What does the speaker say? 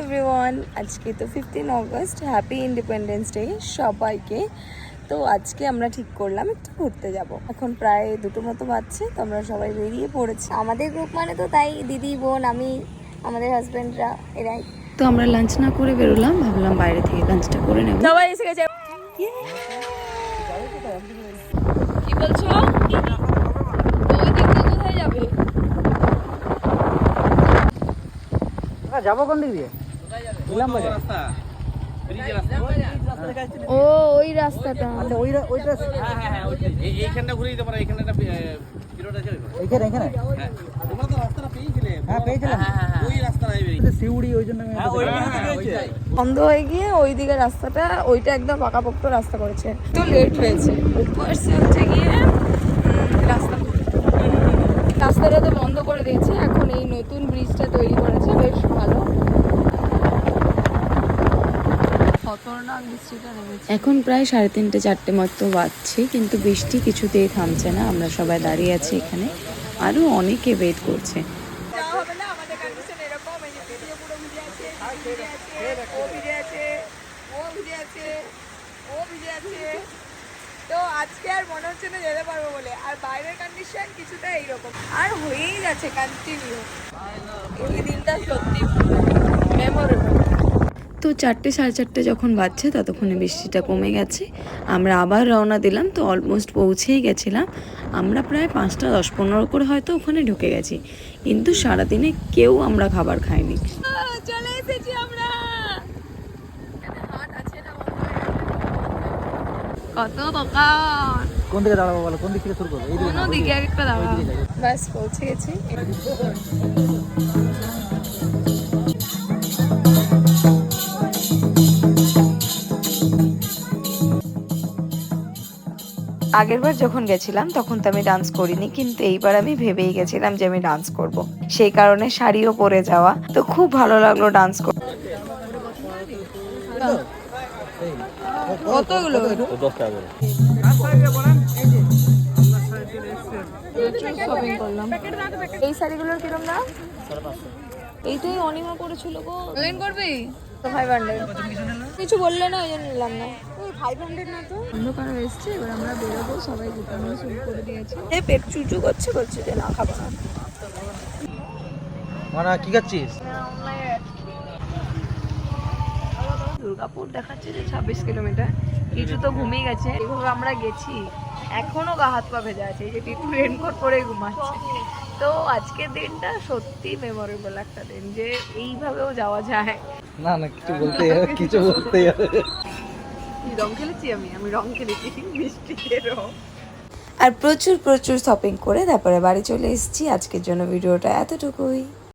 Everyone আজকে তো fifteen August happy Independence Day সবাইকে। তো আজকে আমরা ঠিক করলাম একটু ঘুরতে যাব। এখন প্রায় দুটো মতো বাজছে তো আমরা সবাই বেরিয়ে পড়েছি। আমাদের গ্রুপ মানে তো তাই দিদি বোন আমি আমাদের হাজব্যান্ডরা এরাই। তো আমরা লাঞ্চ না করে বেরোলাম ভাবলাম বাইরে থেকে লাঞ্চটা করে নেব। সবাই এসে গেছে। কি বলছো? কোথায় যাবে? যাব কোন দিক দিয়ে? ও ওই রাস্তাটা। আচ্ছা ওই রা- ওইটা এই- এইখানটা ঘুরে দিতে পারো এখানে একটা পিরিয়ড আছে ওইখানে। এইখানে এখানে হ্যাঁ। তোমরা তো রাস্তাটা পেয়েছিলে। হ্যাঁ পেয়েছিলাম। ওই রাস্তাটাই সিউড়ি ওই জন্য আমি হ্যাঁ, ওইটাই। বন্ধ হয়ে গিয়ে ওই দিকে রাস্তাটা ওইটা একদম পাকাপোক্ত রাস্তা করেছে। তো লেট হয়েছে। হচ্ছে গিয়ে রাস্তা। রাস্তাটা তো বন্ধ করে দিয়েছে এখন এই নতুন ব্রিজটা তৈরি করেছে বেশ ভালো খতরনাক বৃষ্টিটা নেমেছে এখন প্রায় সাড়ে তিনটে চারটে মতো বাজছে কিন্তু বৃষ্টি কিছুতেই থামছে না। আমরা সবাই দাঁড়িয়ে আছি এখানে। আরও অনেকে ওয়েট করছে। তো আজকে আর মনে হচ্ছে না যেতে পারব বলে। আর বাইরের কন্ডিশন কিছুটা এইরকম। আর হয়েই যাচ্ছে কন্টিনিউ এই দিনটা সত্যি তো চারটে সাড়ে চারটে যখন বাজছে ততক্ষণে বৃষ্টিটা কমে গেছে। আমরা আবার রওনা দিলাম তো অলমোস্ট পৌঁছেই গেছিলাম। আমরা প্রায় পাঁচটা দশ পনেরো করে হয়তো ওখানে ঢুকে গেছি। কিন্তু সারাদিনে কেউ আমরা খাবার খাইনি। চলে এসেছি আমরা! হাট আছে না কত দোকান! কোন দিকে দাঁড়াবো বলো? কোন দিক থেকে শুরু করব? দিকে একটা দাঁড়াও ব্যাস পৌঁছে গেছি। আগেরবার যখন গেছিলাম তখন তো আমি ডান্স করিনি কিন্তু এইবার আমি ভেবেই গেছিলাম যে আমি ডান্স করব। সেই কারণে শাড়িও পরে যাওয়া। তো খুব ভালো লাগল ডান্স করতে কতগুলো? শপিং করলাম এই শাড়িগুলোর কিরম দাম? এইটাই অনিমা করেছিল গো। অনলাইন করবি? তো ফাইভ হান্ড্রেড কিছু বললে না ওই জন্য নিলাম না। অন্ধকার এসছে এবার আমরা বেরোবো সবাই গুটানো শুরু করে দিয়েছে। পেট চুচু করছে বলছে যে না খাব না। মানে কি খাচ্ছিস? দুর্গাপুর দেখাচ্ছে যে ছাব্বিশ কিলোমিটার। কিছু তো ঘুমিয়ে গেছে। এইভাবে আমরা গেছি। এখনও গা হাত পা ভেজা আছে এই যে টিটু রেনকোট পরে ঘুমাচ্ছে। তো আজকের দিনটা সত্যি মেমোরেবল একটা দিন যে এইভাবেও যাওয়া যায়। না না কিছু বলতে কিছু বলতে রং খেলেছি আমি? আমি রং খেলেছি মিষ্টিতে রং। আর প্রচুর প্রচুর শপিং করে তারপরে বাড়ি চলে এসেছি। আজকের জন্য ভিডিওটা এতটুকুই।